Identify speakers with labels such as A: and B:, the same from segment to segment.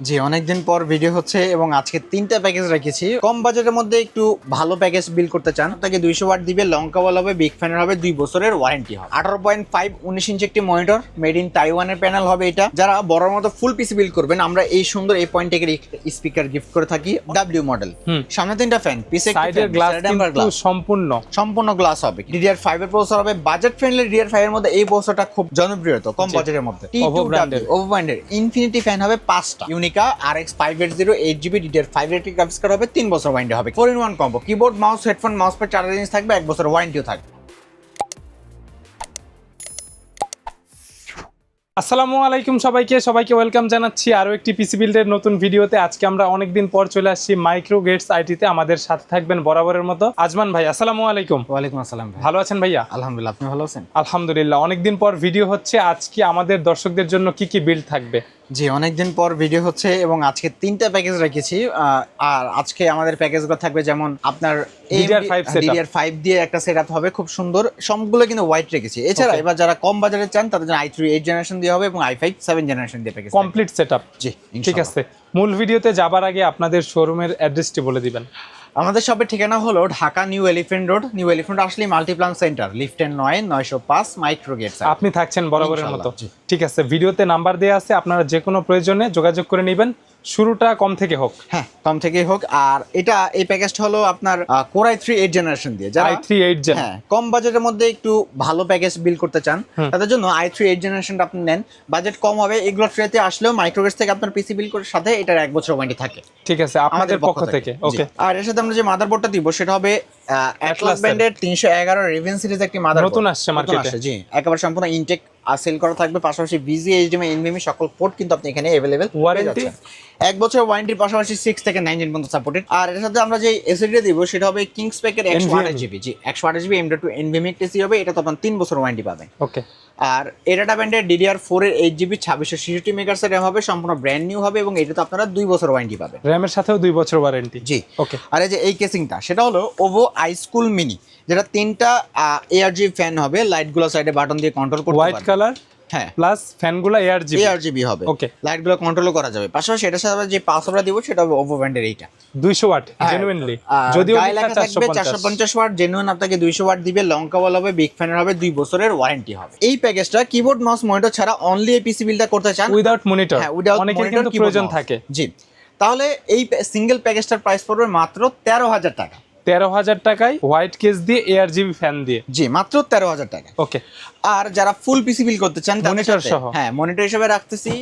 A: জি অনেকদিন পর ভিডিও হচ্ছে এবং আজকে তিনটা প্যাকেজ রেখেছি। কম বাজেটের মধ্যে একটু ভালো প্যাকেজ বিল করতে চান তাকে দুইশো ওয়াট দিবে লং কেবল হবে বিগ ফ্যানের হবে দুই বছরের ওয়ারেন্টি হবে। আঠারো পয়েন্ট ফাইভ উনিশ ইঞ্চি একটি মনিটর মেড ইন তাইওয়ানের প্যানেল হবে এটা। যারা বড় মতো ফুল পিসি বিল করবেন আমরা এই সুন্দর এই পয়েন্ট থেকে স্পিকার গিফট করে থাকি। ডাব্লিউ মডেল সামনে তিনটা ফ্যান
B: গ্লাস সম্পূর্ণ।
A: সম্পূর্ণ গ্লাস হবে। ডিডিআর ফাইভ এর প্রসেসর হবে। বাজেট ফ্রেন্ডলি ডিডিআর ফাইভ এর মধ্যে এই প্রসেসরটা খুব জনপ্রিয় তো কম। বাজেটের মধ্যে। ওভো ব্র্যান্ডের ইনফিনিটি ফ্যান হবে পাঁচটা। ইউনিকা R X five eight zero eight GB detail five eight graphics card হবে, তিন বছর ওয়ারেন্টি হবে। Four in one combo keyboard mouse headphone mouse pay charger জিনিস থাকবে, এক বছর ওয়ারেন্টিও থাকবে।
B: আসসালামু আলাইকুম সবাইকে সবাইকে ওয়েলকাম জানাচ্ছি আরও একটি পিসি বিল্ডের নতুন ভিডিওতে। আজকে আমরা অনেকদিন পর চলে আসছি মাইক্রো গেটস আইটিতে আমাদের সাথে থাকবেন বরাবরের মতো আজমান ভাই। আসসালামু আলাইকুম।
A: ওয়ালাইকুম আসসালাম
B: ভালো আছেন ভাইয়া?
A: আলহামদুলিল্লাহ আপনি ভালো আছেন?
B: আলহামদুলিল্লাহ। অনেকদিন পর ভিডিও হচ্ছে। আজকে আমাদের দর্শকদের জন্য কি কি বিল্ড থাকবে?
A: জি অনেকদিন পর ভিডিও হচ্ছে এবং আজকে তিনটা প্যাকেজ রেখেছি। আর আজকে আমাদের প্যাকেজগুলো থাকবে যেমন আপনার
B: DDR5
A: ডিডিআর ফাইভ দিয়ে একটা সেট হবে খুব সুন্দর। সবগুলো কিন্তু হোয়াইট রেখেছি। এছাড়া এবার যারা কম বাজারে চান তাদের জন্য আই থ্রি এইট জেনারেশন দিয়ে হবে এবং আই ফাইভ সেভেন জেনারেশন দিয়ে প্যাকেজ
B: কমপ্লিট সেট
A: জি
B: ঠিক আছে। মূল ভিডিওতে যাবার আগে আপনাদের শোরুমের অ্যাড্রেসটি বলে দিবেন।
A: আমাদের শপের ঠিকানা হলো Dhaka new elephant road. New elephant আসলে মাল্টিপ্লান সেন্টার লিফটেন নয় নয়শো পাঁচ মাইক্রো গেট
B: আপনি থাকছেন বরাবরের মতো। ঠিক আছে ভিডিওতে নাম্বার দেওয়া আছে আপনারা যে কোনো প্রয়োজনে যোগাযোগ করে নেবেন। শুরুটা কম থেকে হোক।
A: হ্যাঁ কম থেকেই হোক। আর এটা এই প্যাকেজটা হলো আপনার কোরাই থ্রি এইট জেনারেশন দিয়ে। যারা
B: আই থ্রি এইট
A: হ্যাঁ কম বাজেটের মধ্যে একটু ভালো প্যাকেজ বিল করতে চান তাদের জন্য আই থ্রি এইট জেনারেশনটা আপনি নেন। বাজেট কম হবে এগুলো ট্রেতে আসলেও মাইক্রোগেস থেকে আপনার পিসি বিল করার সাথে এটার এক বছর ওয়ারেন্টি থাকে।
B: ঠিক আছে আপনাদের পক্ষ থেকে। ওকে
A: আর এর সাথে আমরা যে মাদারবোর্ডটা দিব সেটা হবে অ্যাটলাস। ব্র্যান্ডের তিনশো এগারো রেভেন সিরিজ একটি মাদারবোর্ড
B: নতুন আসছে মার্কেটে
A: জি। একেবারে সম্পূর্ণ ইনটেক সেল করা থাকবে পাশাপাশি বিজি এইচডিএমআই এনভিএমই সকল পোর্ট কিন্তু আপনি এখানে অ্যাভেলেবেল
B: ওয়ারেন্টি
A: এক বছর ওয়ারেন্টির পাশাপাশি সিক্স থেকে নাইন নাইনটিন পর্যন্ত সাপোর্টেড আর এর সাথে আমরা যে এসএসডি দিব সেটা হবে কিংস প্যাকের একশো আঠাশ জিবি জি একশো আঠাশ জিবি এম টু এনভিএমই একটি হবে এটা তো আপনার তিন বছর ওয়ারেন্টি পাবেন।
B: ওকে
A: আর এই ডাটা ব্যান্ডের ডিডিআর ফোর এর এইট জিবি ছাব্বিশশো ছিষট্টি মেগাসের র্যাম হবে সম্পূর্ণ ব্র্যান্ড নিউ হবে এবং এটা তো আপনারা দুই বছর ওয়ারেন্টি পাবেন।
B: র্যামের সাথেও দুই বছর ওয়ারেন্টি
A: জি।
B: ওকে
A: আর এই যে এই কেসিংটা সেটা হলো ওভো আই স্কুল মিনি যেটা তিনটা এআরজি ফ্যান হবে লাইটগুলো সাইডে বাটন দিয়ে কন্ট্রোল করতে
B: হোয়াইট কালার
A: হ্যাঁ।
B: প্লাস ফ্যানগুলো এয়ার জিবি
A: এআরজিবি হবে।
B: Okay.
A: লাইটগুলো কন্ট্রোল করা যাবে। পাশাপাশি এটার সাথে যে পাসওয়ার্ডটা দিব সেটা হবে ওভো ব্র্যান্ডের এইটা।
B: দুইশো ওয়াট জেনুইনলি যদিও
A: লেখা থাকবে চারশো পঞ্চাশ। ওয়াট জেনুইন আপনাকে দুইশো ওয়াট দিবে লং কেবল হবে বিগ ফ্যানের হবে দুই বছরের ওয়ারেন্টি হবে। এই প্যাকেজটা কিবোর্ড মাউস মনিটর ছাড়া অনলি এই পিসি বিলটা করতে চান।
B: উইদাউট মনিটর
A: হ্যাঁ উইদাউট
B: কিন্তু প্রয়োজন থাকে।
A: জি। তাহলে এই সিঙ্গেল প্যাকেজটার প্রাইস পড়বে মাত্র তেরো হাজার টাকা।
B: তেরো হাজার টাকায় হোয়াইট কেস দিয়ে এয়ার জিবি ফ্যান দিয়ে।
A: জি মাত্র তেরো হাজার টাকা।
B: ওকে
A: আর যারা ফুল পিসি বিল করতে চান মনিটর
B: সহ।
A: হ্যাঁ মনিটর হিসেবে রাখতেছি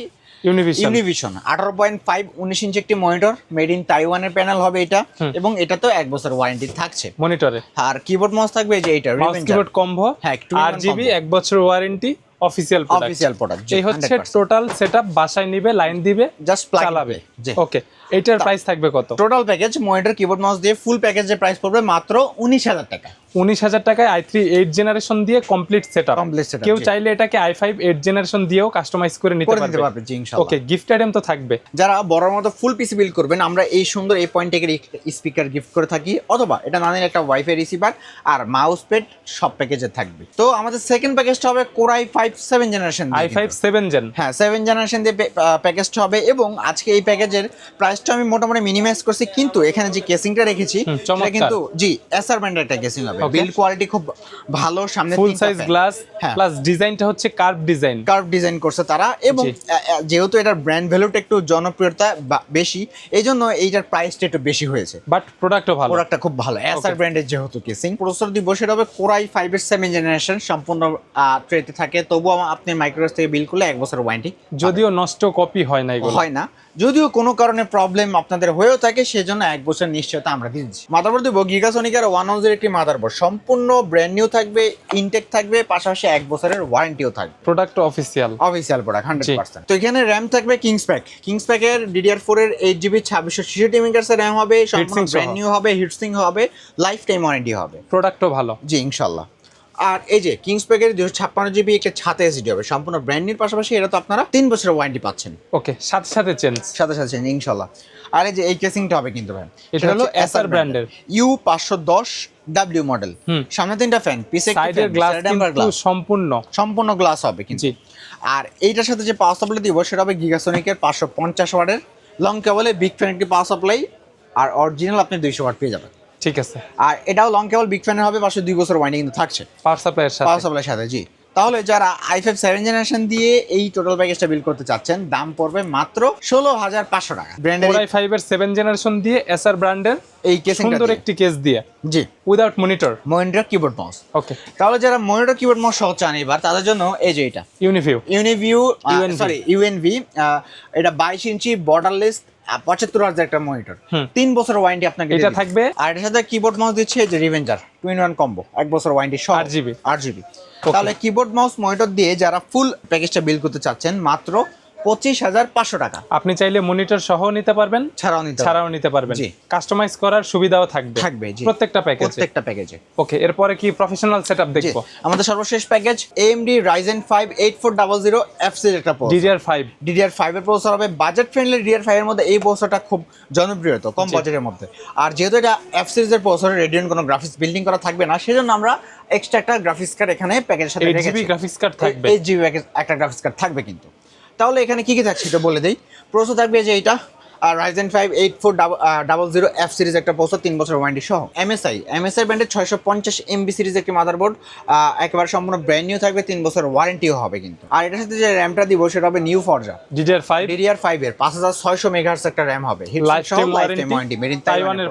B: ইউনিভিশন
A: ইউনিভিশন আঠারো পয়েন্ট ফাইভ উনিশ ইঞ্চি একটি মনিটর মেড ইন তাইওয়ানের প্যানেল হবে এটা এবং এটা তো এক বছর ওয়ারেন্টি থাকছে।
B: মনিটরে
A: আর কিবোর্ড মাউস থাকবে যে এটা
B: মাউস কিবোর্ড কম্বো
A: হ্যাঁ,
B: জিবি এক বছর ওয়ারেন্টি অফিসিয়াল
A: অফিসিয়াল প্রোডাক্ট
B: এই হচ্ছে টোটাল সেটআপ বাসায় নিবে লাইন দিবে
A: জাস্ট
B: চালাবে। ওকে এটার প্রাইস থাকবে কত?
A: Total package monitor keyboard mouse দিয়ে ফুল প্যাকেজের প্রাইস পড়বে মাত্র উনিশ হাজার টাকা।
B: উনিশ হাজার টাকায় আই থ্রি এইট জেনারেশন দিয়ে কমপ্লিট সেট
A: setup,
B: কেউ চাইলে এটাকে আই ফাইভ এইট জেনারেশন দিয়েও কাস্টমাইজ করে নিতে পারবে। ওকে গিফট আইটেম তো থাকবে।
A: যারা বড় মতো ফুল পিসি বিল করবেন আমরা এই সুন্দর এই পয়েন্ট থেকে স্পিকার গিফট করে থাকি অথবা এটা না নিলে একটা ওয়াইফাই রিসিভার আর মাউস প্যাড সব প্যাকেজে থাকবে। তো আমাদের সেকেন্ড প্যাকেজটা হবে core i five seven generation
B: i five seven gen
A: হ্যাঁ সেভেন জেনারেশন দিয়ে প্যাকেজটা হবে এবং আজকে এই প্যাকেজের প্রাইসটা আমি মোটামুটি মিনিমাইজ করছি কিন্তু এখানে যে কেসিংটা রেখেছি সেটা কিন্তু জি এসআর ব্র্যান্ডের একটা কেসিং হবে. বিল্ড কোয়ালিটি খুব ভালো সামনে
B: ফুল সাইজ গ্লাস। প্লাস ডিজাইনটা হচ্ছে কার্ভ ডিজাইন
A: কার্ভ ডিজাইন করছে তারা এবং যেহেতু এটার ব্র্যান্ড ভ্যালুটা একটু জনপ্রিয়তা বেশি এই জন্য এইটার প্রাইসটা একটু বেশি হয়েছে।
B: বাট প্রোডাক্টও ভালো।
A: প্রোডাক্টটা খুব ভালো। এসআর ব্র্যান্ডের যেহেতু কেসিং প্রসেসর দিব সেটা হবে কোরাই ফাইভ এর সেভেন জেনারেশন সম্পূর্ণ ট্রেতে থাকে। তবুও আপনি মাইক্রোস থেকে বিল করলে এক বছর ওয়ারেন্টি
B: যদিও নষ্ট কপি হয় না এগুলো।
A: হয় না। যদিও কোনো কারণে প্রবলেম আপনাদের হয়েও থাকে সেজন্য এক বছর নিশ্চয়তা আমরা দিচ্ছি। মাদারবোর্ড দিব গিগাসনিকার ওয়ান হাউজের একটি মাদারবোর্ড সম্পূর্ণ ব্র্যান্ড নিউ থাকবে ইনটেক থাকবে পাশাপাশি এক বছরের ওয়ারেন্টিও থাকবে।
B: Product official
A: official product hundred percent তো এখানে র্যাম থাকবে কিংস প্যাক কিংস প্যাকের ডিডিআর ফোর এর এইট জিবি ছাব্বিশশো ছিষট্টি মিটার্স র্যাম হবে সম্পূর্ণ ব্র্যান্ড নিউ হবে হিটসিং হবে লাইফ টাইম ওয়ারেন্টি হবে।
B: প্রোডাক্টও ভালো।
A: জি ইনশাল্লাহ। আর এই যে কিংস প্যাকের দুশো ছাপ্পান্ন জিবি একটা ছাতে এসিডি হবে। সম্পূর্ণ ব্র্যান্ড নিউর পাশাপাশি এটা তো আপনারা তিন বছরের ওয়ারেন্টি পাচ্ছেন।
B: ওকে সাথে সাথে চেঞ্জ
A: সাথে সাথে চেঞ্জ ইনশাল্লাহ। আর এই যে এই কেসিংটা হবে কিন্তু ভাই।
B: এটা হলো SR ব্র্যান্ডের।
A: ইউ পাঁচশো দশ ডাব্লিউ মডেল। সামনে তিনটা ফ্যান পিছে
B: সাইডের গ্লাস কিন্তু সম্পূর্ণ।
A: সম্পূর্ণ গ্লাস হবে কিন্তু। আর এইটার সাথে যে পাওয়ার সাপ্লাই দিব সেটা হবে গিগাসোনিকের পাঁচশো পঞ্চাশ ওয়াটের লং কেবলে বিগ ফ্যান একটি পাওয়ার সাপ্লাই আর অরিজিনাল আপনি দুইশো ওয়াট পেয়ে যাবেন।
B: ঠিক আছে।
A: আর এটাও লং কেবল বিগ ফ্যানের হবে পাশে দুই বছর ওয়ারেন্টি কিন্তু থাকছে।
B: পাওয়ার সাপ্লাইয়ের
A: পাওয়ার
B: সাথে
A: সাপ্লাইয়ের সাথে জি। তাহলে যারা আই ফাইভ সেভেন জেনারেশন দিয়ে এই টোটাল প্যাকেজটা বিল করতে চাচ্ছেন দাম পড়বে মাত্র ষোলো হাজার পাঁচশো টাকা। ব্র্যান্ডের
B: কোরাই ফাইভের সেভেন জেনারেশন দিয়ে এসআর ব্র্যান্ডের
A: এই কেসিং
B: সুন্দর একটি কেস দিয়ে।
A: জি।
B: Without monitor
A: Mahindra keyboard mouse
B: okay
A: তাহলে যারা মনিটর কিবোর্ড মাউস সহ চান এবার তাদের জন্য এই যে এটা।
B: ইউনিভিউ
A: ইউনিভিউ সরি ইউএনভি এটা বাইশ ইঞ্চি বর্ডারলেস পঁচাত্তর হাজার একটা মনিটর। তিন বছর ওয়ারেন্টি আপনাকে
B: এটা থাকবে?
A: আর এটার সাথে কিবোর্ড মাউস দিচ্ছে যে রিভেঞ্জার টুইন ওয়ান কম্বো এক বছর ওয়ারেন্টি সহ।
B: 8GB
A: আট জিবি তাহলে কিবোর্ড মাউস মনিটর দিয়ে যারা ফুল প্যাকেজটা বিল করতে চাচ্ছেন মাত্র পঁচিশ হাজার পাঁচশো টাকা।
B: আপনি চাইলে মনিটর সহ নিতে পারবেন
A: ছাড়াও নিতে
B: ছাড়াও নিতে পারবেন। কাস্টমাইজ করার সুবিধাও থাকবে।
A: থাকবে
B: প্রত্যেকটা প্যাকেজে
A: প্রত্যেকটা প্যাকেজে
B: ওকে এরপরে কি প্রফেশনাল সেটআপ
A: জি।
B: দেখব?
A: আমাদের সর্বশেষ package AMD Ryzen five eight four double zero F সির একটা processor
B: DDR five
A: DDR five এর প্রসেসর হবে। বাজেট ফ্রেন্ডলি ডিডিআর ফাইভ এর মধ্যে এই প্রসেসরটা খুব জনপ্রিয় তো কম বাজেটের মধ্যে। আর যেহেতু এটা এফ সিরিজের প্রসেসর রেডিয়ন কোনো গ্রাফিক্স বিল্ডিং করা থাকবে না সেজন্য আমরা এক্সট্রা একটা গ্রাফিক্স কার্ড এখানে প্যাকেজের সাথে রেখেছি।
B: গ্রাফিক্স কার্ড থাকবে।
A: এইট জিবি একটা গ্রাফিক্স কার্ড থাকবে কিন্তু। তাহলে এখানে কি কি থাকছে এটা বলে দেই। প্রশ্ন থাকবে যে এটা আর Ryzen five eight four double zero F series একটা প্রসেসর তিন বছর ওয়ারেন্টি সহ। এমএসআই এমএসআই ব্র্যান্ডের ছয়শো পঞ্চাশ এমবি সিরিজ একটি মাদারবোর্ড একেবারে সম্পূর্ণ ব্র্যান্ড নিউ থাকবে তিন বছর ওয়ারেন্টিও হবে কিন্তু। আর এটার সাথে যে র্যামটা দিব সেটা হবে new Forza
B: DDR five
A: DDR five এর পাঁচ হাজার ছয়শো মেগাহার্স একটা র্যাম হবে।
B: তাইওয়ানের।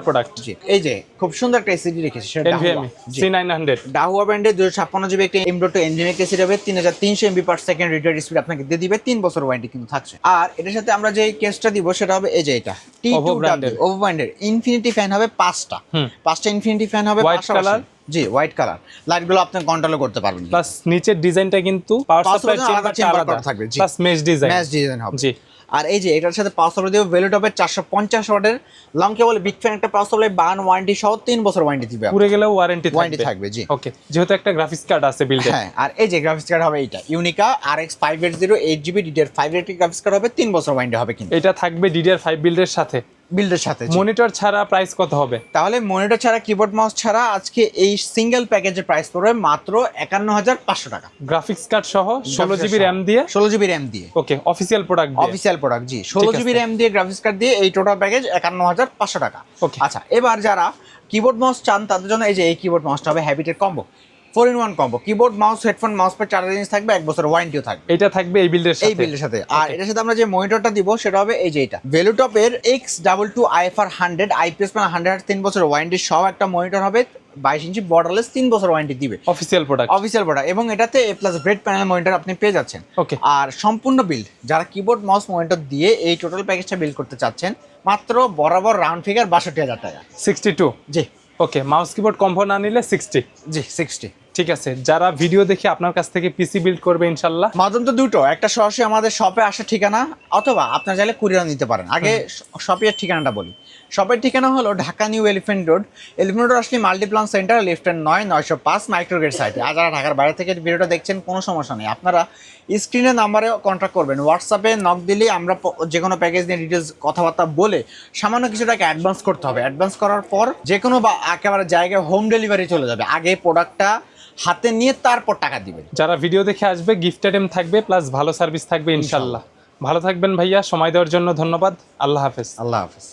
A: এই যে খুব সুন্দর একটা এসিডি রেখেছি সেটা
B: সি নাইন হান্ড্রেড
A: ডাহুয়া ব্র্যান্ডের দুশো ছাপ্পান্ন জিবি একটি এমডো টু হবে তিন হাজার তিনশো MB per second reader speed আপনাকে দিয়ে দিবে তিন বছর ওয়ারেন্টি কিন্তু থাকছে। আর এটার সাথে আমরা যে কেসটা দিব সেটা হবে এই যে এটা টি টু
B: এর।
A: ওভো ব্র্যান্ডের ইনফিনিটি ফ্যান হবে পাঁচটা। পাঁচটা ইনফিনিটি ফ্যান হবে হোয়াইট
B: কালার
A: জি হোয়াইট কালার লাইটগুলো আপনি কন্ট্রোল করতে পারবেন
B: প্লাস নিচের ডিজাইনটা কিন্তু পাওয়ার সাপ্লাই চেম্বারটা আলাদা
A: থাকবে, জি।
B: Plus mesh design
A: mesh design হবে।
B: জি।
A: আর এই যে এটার সাথে পাওয়ার সাপ্লাই দেবে ভ্যালু টপের চারশো পঞ্চাশ ওয়াটের লং কেবল বিগ ফ্যান একটা পাওয়ার সাপ্লাই বান ওয়ারেন্টি সহ তিন বছর ওয়ারেন্টি দিবে।
B: পুরে গেলেও ওয়ারেন্টি
A: ওয়ারেন্টি
B: থাকবে
A: জি।
B: ওকে যেহেতু একটা গ্রাফিক্স কার্ড আছে বিল্ড
A: হ্যাঁ আর এই যে গ্রাফিক্স কার্ড হবে এটা ইউনিকা R X five eight zero eight GB DDR five eight graphics card হবে তিন বছর ওয়ারেন্টি হবে কিন্তু।
B: এটা থাকবে ডিডিআর ফাইভ বিল্ডের সাথে।
A: বিল্ডের সাথে
B: মনিটর ছাড়া প্রাইস কত হবে?
A: তাহলে মনিটর ছাড়া কিবোর্ড মাউস ছাড়া আজকে এই সিঙ্গেল প্যাকেজের প্রাইস পড়বে মাত্র একান্ন হাজার পাঁচশো টাকা।
B: গ্রাফিক্স কার্ড সহ ষোলো জিবি র্যাম দিয়ে?
A: ষোলো জিবি র্যাম দিয়ে।
B: Okay official product
A: official product জি। ষোলো জিবি র্যাম দিয়ে গ্রাফিক্স কার্ড দিয়ে এই টোটাল প্যাকেজ একান্ন হাজার পাঁচশো টাকা।
B: ওকে
A: আচ্ছা এবার যারা কিবোর্ড মাউস চান তাদের জন্য এই যে এই কিবোর্ড মাউসটা হবে হ্যাবিটের combo four in one combo. Keyboard mouse headphone mouse pay charger জিনিস থাকবে এক বছর ওয়ারেন্টিও থাকবে।
B: এটা থাকবে এই বিল্ডের সাথে।
A: এই বিল্ডের সাথে। আর এটার সাথে আমরা যে মনিটরটা দিব সেটা হবে এই যে এটা। ভেলুটপের X double two IFR hundred IPS মানে হান্ড্রেড তিন বছর ওয়ারেন্টি সহ একটা মনিটর হবে বাইশ ইঞ্চি বর্ডারলেস তিন বছর ওয়ারেন্টি দিবে।
B: অফিসিয়াল প্রোডাক্ট
A: অফিসিয়াল প্রোডাক্ট এবং এটাতে A plus grade panel monitor আপনি পেয়ে যাচ্ছেন।
B: ওকে
A: আর সম্পূর্ণ বিল যারা কিবোর্ড মাউস মনিটর দিয়ে এই টোটাল প্যাকেজটা বিল করতে চাচ্ছেন মাত্র বরাবর রাউন্ড ফিগার বাষট্টি হাজার টাকা।
B: সিক্সটি টু
A: জি।
B: ওকে মাউস কিবোর্ড কম্বো না নিলে সিক্সটি
A: জি সিক্সটি
B: ঠিক আছে যারা ভিডিও দেখে আপনার কাছ থেকে পিসি বিল্ড করবে ইনশাল্লাহ।
A: মাধ্যম তো দুটো একটা সরাসরি আমাদের শপে আসার ঠিকানা অথবা আপনার চাইলে কুরিয়ার নিতে পারেন। আগে শপের ঠিকানাটা বলি। শপের ঠিকানা হলো Dhaka new elephant road elephant road আসলে মাল্টিপ্লান সেন্টার লিফটের নয় নয়শো পাঁচ মাইক্রোগেট সাইটে আর যারা ঢাকার বাইরে থেকে ভিডিওটা দেখছেন কোনো সমস্যা নেই। আপনারা স্ক্রিনে নাম্বারে কন্ট্যাক্ট করবেন। হোয়াটসঅ্যাপে নক দিলেই আমরা যে কোনো প্যাকেজ নিয়ে ডিটেলস কথাবার্তা বলে সামান্য কিছু টাকা অ্যাডভান্স করতে হবে। অ্যাডভান্স করার পর যে কোনো বা একেবারে জায়গায় হোম ডেলিভারি চলে যাবে। আগে প্রোডাক্টটা হাতে নিয়ে তারপর টাকা দিবে
B: যারা ভিডিও দেখে আসবে গিফট আইটেম থাকবে প্লাস ভালো সার্ভিস থাকবে ইনশাল্লাহ। ভালো থাকবেন ভাইয়া সময় দেওয়ার জন্য ধন্যবাদ। আল্লাহ হাফেজ।
A: আল্লাহ হাফিজ।